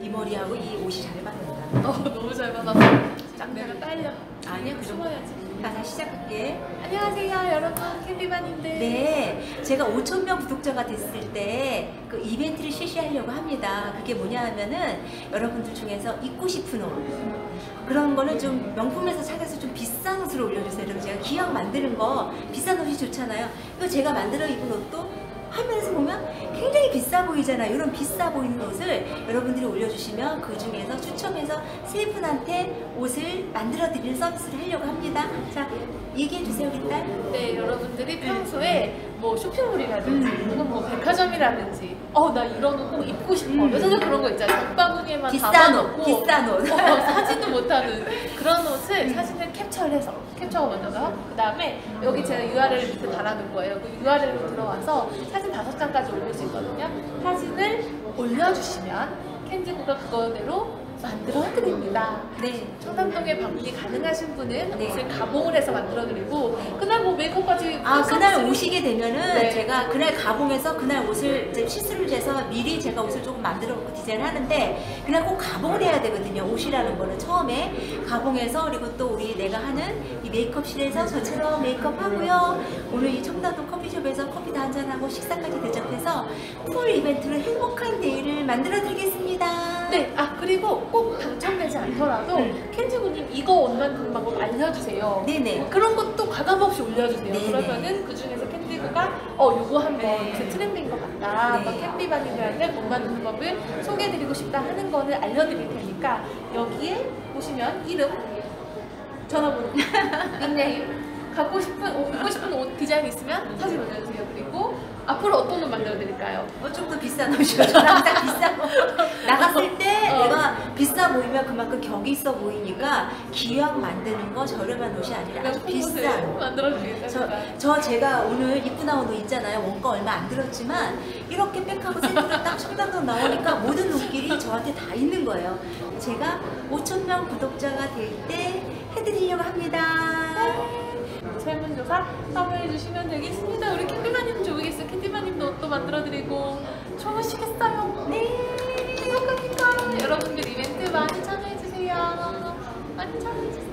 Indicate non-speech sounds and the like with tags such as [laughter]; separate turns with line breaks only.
이 머리하고 이 옷이 잘 맞는다.
어 너무 잘 받았어. 딱 내가 딸려.
아니야, 그 정도. 자, 다시 시작할게.
안녕하세요 여러분 캔디반인데.
네, 제가 5천 명 구독자가 됐을 때 그 이벤트를 실시하려고 합니다. 그게 뭐냐 하면은 여러분들 중에서 입고 싶은 옷 그런 거는 좀 명품에서 찾아서 좀 비싼 옷으로 올려주세요. 그럼 제가 기왕 만드는 거 비싼 옷이 좋잖아요. 이거 제가 만들어 입은 옷도 화면에서 보면 굉장히 비싸 보이잖아요. 이런 비싸 보이는 옷을 여러분들이 올려주시면 그 중에서 추첨해서 세 분한테 옷을 만들어 드리는 서비스를 하려고 합니다. 자, 얘기해 주세요, 딸.
네 여러분들이 평소에 뭐 쇼핑몰이라든지 혹은 뭐 백화점이라든지 어 나 이런 옷 꼭 입고 싶어.
음.
여자들 그런 거 있잖아요. 장바구니에만
비싼 옷, 비싼 옷.
어, 사진도 못하는 그런 옷 을 사진을 캡처를 해서 캡처가 먼저가 그 다음에 여기 제가 URL 밑에 달아놓을 거예요. 그 URL로 들어와서 사진 다섯 장까지 올릴 수 있거든요. 사진을 올려주시면 캔디고가 그거대로 만들어 드립니다.
네.
청담동에 방문이 가능하신 분은
네.
옷을 가봉을 해서 만들어 드리고 그날 뭐 메이크업까지
아,
그
그날 오시게 되면은
네.
제가 그날 가봉해서 그날 옷을 이제 시스를 재서 미리 제가 옷을 조금 만들어 놓고 디자인을 하는데 그날 꼭 가봉을 해야 되거든요. 옷이라는 거는 처음에 가봉해서 그리고 또 우리 내가 하는 이 메이크업실에서 저처럼 메이크업 하고요. 오늘 이 청담동 커피숍에서 커피도 한잔하고 식사까지 대접해서 풀 이벤트로 행복한 데이를 만들어 드리겠습니다.
네, 아 그리고 꼭 당첨되지 않더라도
음.
켄지군님 이거 옷만 그 방법 알려주세요.
네네.
그런 것도 가감 없이 올려주세요.
네네.
그러면은 그 중에서 캔디구가 어 요거 한번
네.
그 트렌드인 것 같다.
네.
막 캔디바님들한테 옷 만드는 법을 소개해드리고 싶다 하는 거를 알려드릴 테니까 여기에 보시면 이름, 전화번호, [laughs] 닉네임 갖고 싶은 옷, 입고 싶은 옷 디자인 있으면 사진 올려주세요. 그리고 앞으로 어떤 옷 만들어 드릴까요?
어, 좀 더 비싼 옷이요. 항상 [laughs] 비싼 옷. 나갔을 때
어.
보이면 그만큼 격이 있어 보이니까 기왕 만드는 거 저렴한 옷이 아니라 아주 비싼. 저, 저 제가 오늘 입고 나온 옷 있잖아요. 원가 얼마 안 들었지만 이렇게 백하고 세트로 딱 청담동 나오니까 모든 옷길이 저한테 다 있는 거예요. 제가 5천 명 구독자가 될 때 해드리려고 합니다.
설문조사 참여해주시면 되겠습니다. 우리 캔디마님 좋으겠어요. 캔디마님도 옷도 만들어드리고 좋으시겠어요?
네.
많이 참여해주세요. 많이 참여해주세요.